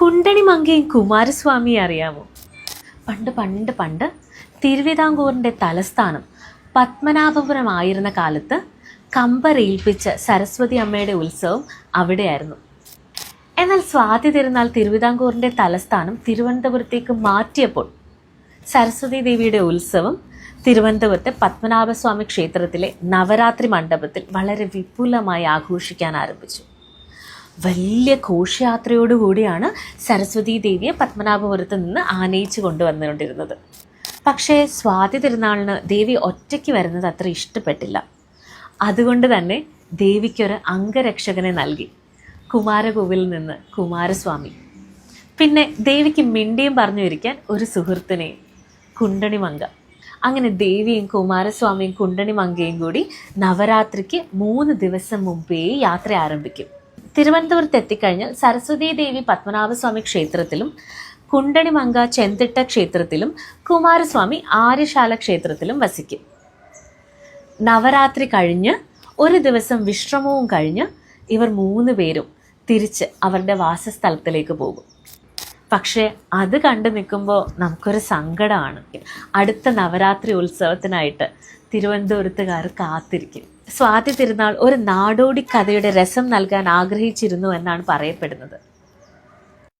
കുണ്ടണി മങ്കയും കുമാരസ്വാമിയെ അറിയാമോ? പണ്ട് പണ്ട് പണ്ട് തിരുവിതാംകൂറിന്റെ തലസ്ഥാനം പത്മനാഭപുരം ആയിരുന്ന കാലത്ത് കമ്പർ ഏൽപ്പിച്ച സരസ്വതി അമ്മയുടെ ഉത്സവം അവിടെയായിരുന്നു. എന്നാൽ സ്വാതി തിരുനാൾ തിരുവിതാംകൂറിന്റെ തലസ്ഥാനം തിരുവനന്തപുരത്തേക്ക് മാറ്റിയപ്പോൾ സരസ്വതി ദേവിയുടെ ഉത്സവം തിരുവനന്തപുരത്തെ പത്മനാഭസ്വാമി ക്ഷേത്രത്തിലെ നവരാത്രി മണ്ഡപത്തിൽ വളരെ വിപുലമായി ആഘോഷിക്കാൻ ആരംഭിച്ചു. വലിയ ഘോഷയാത്രയോടുകൂടിയാണ് സരസ്വതി ദേവിയെ പത്മനാഭപുരത്ത് നിന്ന് ആനയിച്ചു കൊണ്ടുവന്നുകൊണ്ടിരുന്നത്. പക്ഷേ സ്വാതി തിരുനാളിന് ദേവി ഒറ്റയ്ക്ക് വരുന്നത് അത്ര ഇഷ്ടപ്പെട്ടില്ല. അതുകൊണ്ട് തന്നെ ദേവിക്കൊരു അംഗരക്ഷകനെ നൽകി. കുമാരകോവിലിൽ നിന്ന് കുമാരസ്വാമി. പിന്നെ ദേവിക്ക് മിണ്ടിയും പറഞ്ഞു ഇരിക്കാൻ ഒരു സുഹൃത്തിനെയും കുണ്ടണിമങ്ക അങ്ങനെ ദേവിയും കുമാരസ്വാമിയും കുണ്ടണിമങ്കയും കൂടി നവരാത്രിക്ക് മൂന്ന് ദിവസം മുമ്പേ യാത്ര ആരംഭിക്കും. തിരുവനന്തപുരത്ത് എത്തിക്കഴിഞ്ഞാൽ സരസ്വതി ദേവി പത്മനാഭസ്വാമി ക്ഷേത്രത്തിലും കുണ്ടണിമങ്ക ചെന്തിട്ട ക്ഷേത്രത്തിലും കുമാരസ്വാമി ആര്യശാല ക്ഷേത്രത്തിലും വസിക്കും. നവരാത്രി കഴിഞ്ഞ് ഒരു ദിവസം വിശ്രമവും കഴിഞ്ഞ് ഇവർ മൂന്ന് പേരും തിരിച്ച് അവരുടെ വാസസ്ഥലത്തിലേക്ക് പോകും. പക്ഷേ അത് കണ്ടു നിൽക്കുമ്പോൾ നമുക്കൊരു സങ്കടമാണ്. അടുത്ത നവരാത്രി ഉത്സവത്തിനായിട്ട് തിരുവനന്തപുരത്തുകാർ കാത്തിരിക്കും. സ്വാതി തിരുനാൾ ഒരു നാടോടി കഥയുടെ രസം നൽകാൻ ആഗ്രഹിച്ചിരുന്നു എന്നാണ് പറയപ്പെടുന്നത്.